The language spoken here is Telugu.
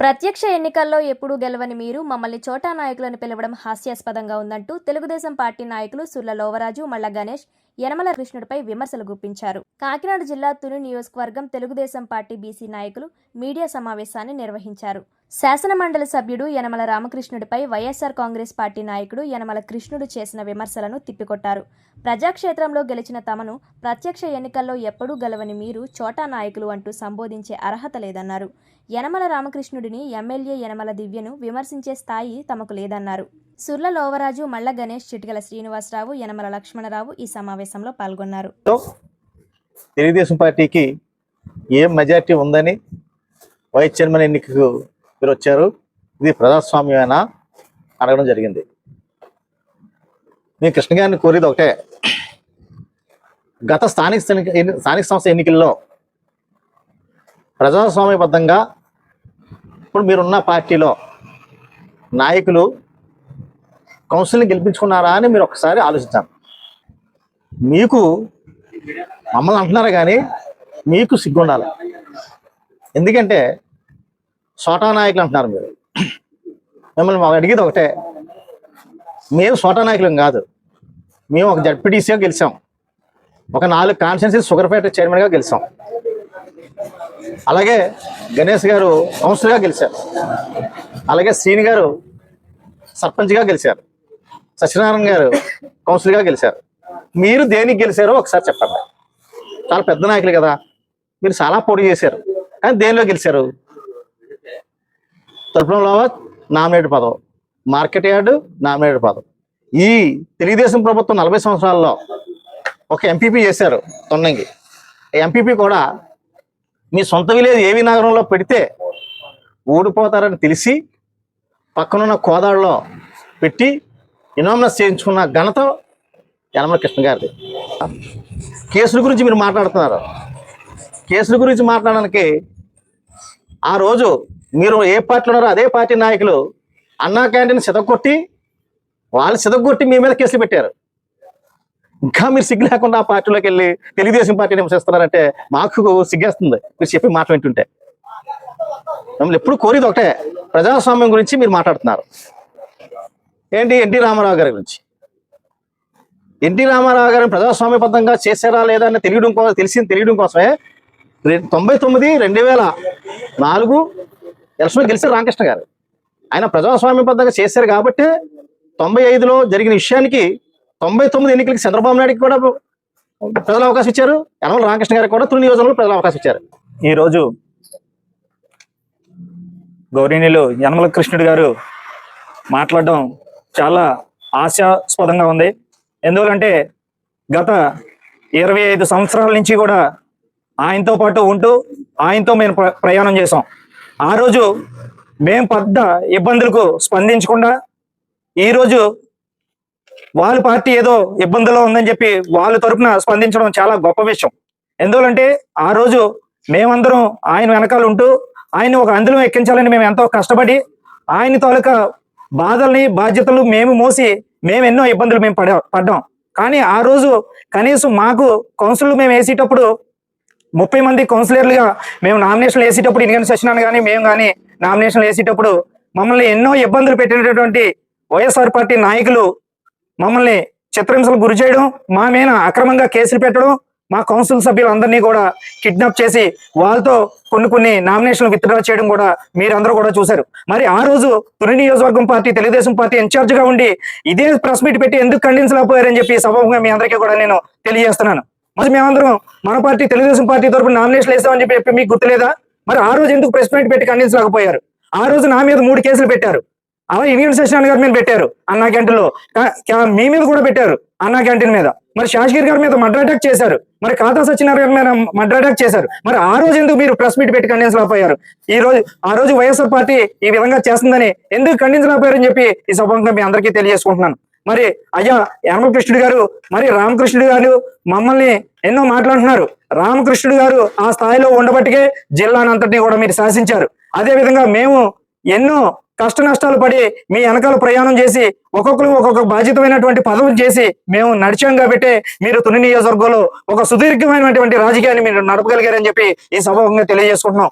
ప్రత్యక్ష ఎన్నికల్లో ఎప్పుడూ గెలవని మీరు మమ్మల్ని చోటా నాయకులను పిలవడం హాస్యాస్పదంగా ఉందంటూ తెలుగుదేశం పార్టీ నాయకులు సుర్ల లోవరాజు మల్ల గణేష్ యనమల కృష్ణుడిపై విమర్శలు గుప్పించారు. కాకినాడ జిల్లా తుని నియోజకవర్గం తెలుగుదేశం పార్టీ బీసీ నాయకులు మీడియా సమావేశాన్ని నిర్వహించారు. శాసనమండలి సభ్యుడు యనమల రామకృష్ణుడిపై వైఎస్ఆర్ కాంగ్రెస్ పార్టీ నాయకుడు యనమల కృష్ణుడు చేసిన విమర్శలను తిప్పికొట్టారు. ప్రజాక్షేత్రంలో గెలిచిన తమను ప్రత్యక్ష ఎన్నికల్లో ఎప్పుడూ గెలవని మీరు చోటా నాయకులు అంటూ సంబోధించే అర్హత లేదన్నారు. యనమల రామకృష్ణుడిని ఎమ్మెల్యే యనమల దివ్యను విమర్శించే స్థాయి తమకు లేదన్నారు. సుర్ల లోవరాజు మల్ల గణేష్ చిటికల శ్రీనివాసరావు యనమల లక్ష్మణరావు ఈ సమావేశంలో పాల్గొన్నారు. తెలుగుదేశం పార్టీకి ఏం మెజార్టీ ఉందని వైస్ చైర్మన్ ఎన్నికకు మీరు వచ్చారు ఇది ప్రజాస్వామ్యమేనా అడగడం జరిగింది. నేను కృష్ణ గారిని కోరేది ఒకటే. గత స్థానిక స్థానిక సంస్థ ఎన్నికల్లో ప్రజాస్వామ్యబద్ధంగా ఇప్పుడు మీరున్న పార్టీలో నాయకులు కౌన్సిల్ని గెలిపించుకున్నారా అని మీరు ఒకసారి ఆలోచించాలి మీకు మమ్మల్ని అంటున్నారు కానీ మీకు సిగ్గుండాలి. ఎందుకంటే సోటా నాయకులు అంటున్నారు మీరు. మిమ్మల్ని మాకు అడిగేది ఒకటే. మేము సోటా నాయకులం కాదు. మేము ఒక జడ్పీటీసీగా గెలిచాం. ఒక నాలుగు కాన్స్టిట్యూన్సీ షుగర్పేట చైర్మన్గా గెలిచాం. అలాగే గణేష్ గారు కౌన్సిలర్గా గెలిచారు. అలాగే శ్రీని గారు సర్పంచ్గా గెలిచారు. సత్యనారాయణ గారు కౌన్సిలర్గా గెలిచారు. మీరు దేనికి గెలిచారో ఒకసారి చెప్పండి. చాలా పెద్ద నాయకులు కదా. మీరు చాలా పోటీ చేశారు. కానీ దేనిలో గెలిచారు? తలుపులో నామినేటెడ్ పదం. మార్కెట్ యార్డు నామినేటెడ్ పదం. ఈ తెలుగుదేశం ప్రభుత్వం నలభై సంవత్సరాల్లో ఒక ఎంపీపీ చేశారు తొన్నంగి. ఎంపీపీ కూడా మీ సొంత విలేజ్ ఏవి నగరంలో పెడితే ఓడిపోతారని తెలిసి పక్కనున్న కోదాడులో పెట్టి ఇనామినస్ చేయించుకున్న ఘనత యనమల కృష్ణ గారిది. కేసుల గురించి మీరు మాట్లాడుతున్నారు. కేసుల గురించి మాట్లాడడానికి ఆ రోజు మీరు ఏ పార్టీలో ఉన్నారో అదే పార్టీ నాయకులు అన్నా క్యాంటీన్ సిదగొట్టి వాళ్ళు సిదగొట్టి మీ మీద కేసులు పెట్టారు. ఇంకా మీరు సిగ్గు లేకుండా ఆ పార్టీలోకి వెళ్ళి తెలుగుదేశం పార్టీని హింసిస్తున్నారంటే మాకు సిగ్గేస్తుంది. మీరు చెప్పి మాట వింటుంటే. మిమ్మల్ని ఎప్పుడు కోరేది ఒకటే. ప్రజాస్వామ్యం గురించి మీరు మాట్లాడుతున్నారు. ఏంటి ఎన్టీ రామారావు గారి గురించి? ఎన్టీ రామారావు గారిని ప్రజాస్వామ్యబద్ధంగా చేశారా లేదా అని తెలియడం కోసం తెలిసింది తెలియడం కోసమే తొంభై తొమ్మిది రెండు వేల నాలుగు ఎలక్షన్ గెలిచారు రామకృష్ణ గారు. ఆయన ప్రజాస్వామ్యబద్ధంగా చేశారు కాబట్టి తొంభై ఐదులో జరిగిన విషయానికి తొంభై తొమ్మిది ఎన్నికలకి చంద్రబాబు నాయుడికి కూడా ప్రజలు అవకాశం ఇచ్చారు. యనమల రామకృష్ణ గారికి కూడా తొలి నియోజకవర్గంలో ప్రజలు అవకాశం ఇచ్చారు. ఈరోజు గౌరీనీలు యనమల కృష్ణుడు గారు మాట్లాడడం చాలా ఆశాస్పదంగా ఉంది. ఎందువలంటే గత ఇరవై ఐదు సంవత్సరాల నుంచి కూడా ఆయనతో పాటు ఉంటూ ఆయనతో మేము ప్ర- ప్రయాణం చేసాం ఆ రోజు మేము పెద్ద ఇబ్బందులకు స్పందించకుండా ఈరోజు వాళ్ళ పార్టీ ఏదో ఇబ్బందుల్లో ఉందని చెప్పి వాళ్ళ తరపున స్పందించడం చాలా గొప్ప విషయం. ఎందువలంటే ఆ రోజు మేమందరం ఆయన వెనకాల ఉంటూ ఆయన ఒక అందులో ఎక్కించాలని మేము ఎంతో కష్టపడి ఆయన తాలూకా బాధల్ని బాధ్యతలు మేము మోసి మేము ఎన్నో ఇబ్బందులు మేము పడ పడ్డాం. కానీ ఆ రోజు కనీసం మాకు కౌన్సిల్ మేము వేసేటప్పుడు ముప్పై మంది కౌన్సిలర్లుగా మేము నామినేషన్లు వేసేటప్పుడు ఇన్కన్ సచినాన్ని కానీ మేము కానీ నామినేషన్లు వేసేటప్పుడు మమ్మల్ని ఎన్నో ఇబ్బందులు పెట్టినటువంటి వైఎస్ఆర్ పార్టీ నాయకులు మమ్మల్ని చిత్రహింసలు గురి చేయడం మా మీద అక్రమంగా కేసులు పెట్టడం మా కౌన్సిల్ సభ్యులందరినీ కూడా కిడ్నాప్ చేసి వాళ్ళతో కొన్ని కొన్ని నామినేషన్లు విత్డ్రా చేయడం కూడా మీరందరూ కూడా చూశారు. మరి ఆ రోజు తుని నియోజకవర్గం పార్టీ తెలుగుదేశం పార్టీ ఇన్ఛార్జ్గా ఉండి ఇదే ప్రెస్ మీట్ పెట్టి ఎందుకు ఖండించలేకపోయారని చెప్పి సభముగా మీ అందరికీ కూడా నేను తెలియజేస్తున్నాను. మరి మేమందరం మన పార్టీ తెలుగుదేశం పార్టీ తరపున నామినేషన్లు వేస్తామని చెప్పి మీకు గుర్తులేదా? మరి ఆ రోజు ఎందుకు ప్రెస్ మీట్ పెట్టి ఖండించలేకపోయారు? ఆ రోజు నా మీద మూడు కేసులు పెట్టారు. అలా ఇండియన్ సెషన్ గారి మీద పెట్టారు అన్నా క్యాంటీన్ మీ మీద కూడా పెట్టారు అన్నా క్యాంటీన్ మీద. మరి శాసగిరి గారి మీద మడ్ర అటాక్ చేశారు మరి ఖాతా సత్యనారాయణ గారి మీద మడ్ర అటాక్ చేశారు. మరి ఆ రోజు ఎందుకు మీరు ప్రెస్ మీట్ పెట్టి ఖండించలేకపోయారు ఈ రోజు ఆ రోజు వైఎస్ఆర్ పార్టీ ఈ విధంగా చేస్తుందని ఎందుకు ఖండించలేకపోయారని చెప్పి ఈ సభంగా మీ అందరికీ తెలియజేసుకుంటున్నాను. మరి అయ్యా రామకృష్ణుడు గారు మరి రామకృష్ణుడు గారు మమ్మల్ని ఎన్నో మాట్లాడుతున్నారు. రామకృష్ణుడు గారు ఆ స్థాయిలో ఉండబట్టికే జిల్లానంతటినీ కూడా మీరు శాసించారు. అదే విధంగా మేము ఎన్నో కష్ట నష్టాలు పడి మీ వెనకాల ప్రయాణం చేసి ఒక్కొక్కరు ఒక్కొక్క బాధ్యతమైనటువంటి పదవులు చేసి మేము నడిచాం కాబట్టి మీరు తుని నియోజకవర్గంలో ఒక సుదీర్ఘమైనటువంటి రాజకీయాన్ని మీరు నడపగలిగారని చెప్పి ఈ సభంగా తెలియజేసుకుంటున్నాం.